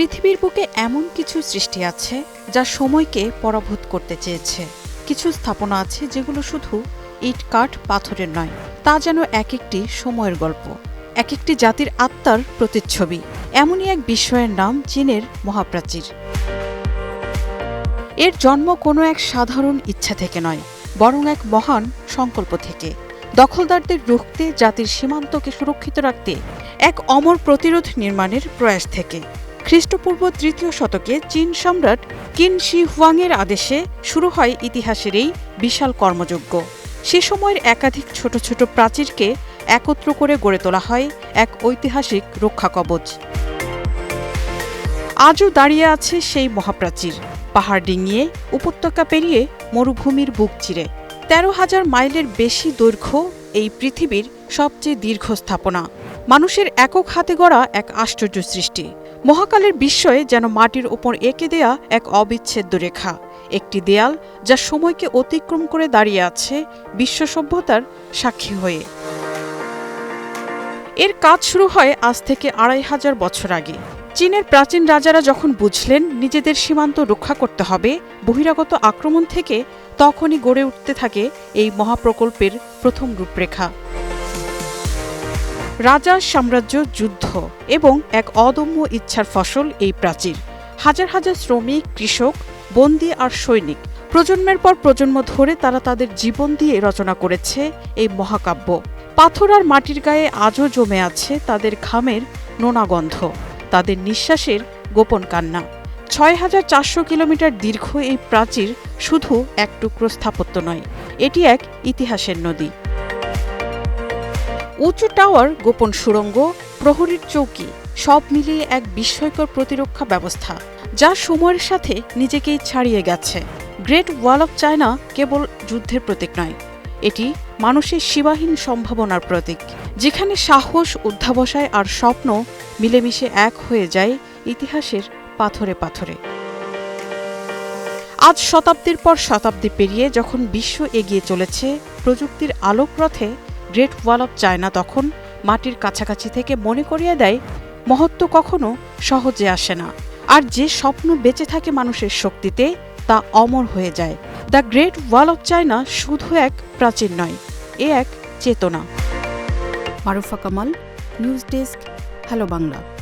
পৃথিবীর বুকে এমন কিছু সৃষ্টি আছে যা সময়কে পরাভূত করতে চেয়েছে। কিছু স্থাপনা আছে যেগুলো শুধু ইট কাঠ পাথরের নয়, তা যেন এক একটি সময়ের গল্প এক একটি জাতির আত্মার প্রতিচ্ছবি, এমনই এক বিস্ময়ের নাম চীনের মহাপ্রাচীর। এর জন্ম কোনো এক সাধারণ ইচ্ছা থেকে নয়, বরং এক মহান সংকল্প থেকে। দখলদারদের রুখতে, জাতির সীমান্তকে সুরক্ষিত রাখতে, এক অমর প্রতিরোধ নির্মাণের প্রয়াস থেকে। খ্রিস্টপূর্ব তৃতীয় শতকে চীন সম্রাট কিন শি হুয়াংয়ের আদেশে শুরু হয় ইতিহাসের এই বিশাল কর্মযজ্ঞ। সে সময়ের একাধিক ছোট ছোট প্রাচীরকে একত্র করে গড়ে তোলা হয় এক ঐতিহাসিক রক্ষা কবচ। আজও দাঁড়িয়ে আছে সেই মহাপ্রাচীর। পাহাড় ডিঙিয়ে, উপত্যকা পেরিয়ে মরুভূমির বুক চিরে। তেরো হাজার মাইলের বেশি দৈর্ঘ্য এই পৃথিবীর সবচেয়ে দীর্ঘ স্থাপনা। মানুষের একক হাতে গড়া এক আশ্চর্য সৃষ্টি। মহাকালের বিস্ময়ে যেন মাটির ওপর এঁকে দেয়া এক অবিচ্ছেদ্য রেখা, একটি দেয়াল যা সময়কে অতিক্রম করে দাঁড়িয়ে আছে বিশ্ব সভ্যতার সাক্ষী হয়ে। এর কাজ শুরু হয় আজ থেকে আড়াই হাজার বছর আগে। চীনের প্রাচীন রাজারা যখন বুঝলেন নিজেদের সীমান্ত রক্ষা করতে হবে, বহিরাগত আক্রমণ থেকে তখনই গড়ে উঠতে থাকে এই মহাপ্রকল্পের প্রথম রূপরেখা। রাজা সাম্রাজ্য যুদ্ধ এবং এক অদম্য ইচ্ছার ফসল এই প্রাচীর। হাজার হাজার শ্রমিক, কৃষক, বন্দী আর সৈনিক প্রজন্মের পর প্রজন্ম ধরে তারা তাদের জীবন দিয়ে রচনা করেছে এই মহাকাব্য। পাথর আর মাটির গায়ে আজও জমে আছে তাদের ঘামের নোনা গন্ধ তাদের নিঃশ্বাসের গোপন কান্না। ছয় হাজার চারশো কিলোমিটার দীর্ঘ এই প্রাচীর শুধু এক টুকরো স্থাপত্য নয়, এটি এক ইতিহাসের নদী। উঁচু টাওয়ার, গোপন সুড়ঙ্গ, প্রহরীর চৌকি, সব মিলিয়ে এক বিস্ময়কর প্রতিরক্ষা ব্যবস্থা, যা সময়ের সাথে নিজেকেই ছাড়িয়ে গেছে। গ্রেট ওয়াল অফ চায়না কেবল যুদ্ধের প্রতীক নয়, এটি মানুষের সীমাহীন সম্ভাবনার প্রতীক, যেখানে সাহস, অধ্যাবসায় আর স্বপ্ন মিলেমিশে এক হয়ে যায় ইতিহাসের পাথরে পাথরে। আজ শতাব্দীর পর শতাব্দী পেরিয়ে যখন বিশ্ব এগিয়ে চলেছে, প্রযুক্তির আলোকরথে গ্রেট ওয়াল অফ চায়না তখন মাটির কাছাকাছি থেকে মনে করিয়ে দেয়, মহত্ব কখনো সহজে আসে না। আর যে স্বপ্ন বেঁচে থাকে মানুষের শক্তিতে, তা অমর হয়ে যায়। The Great Wall of China শুধু এক প্রাচীন নয়, এ এক চেতনা। Marufa Kamal news desk hello Bangla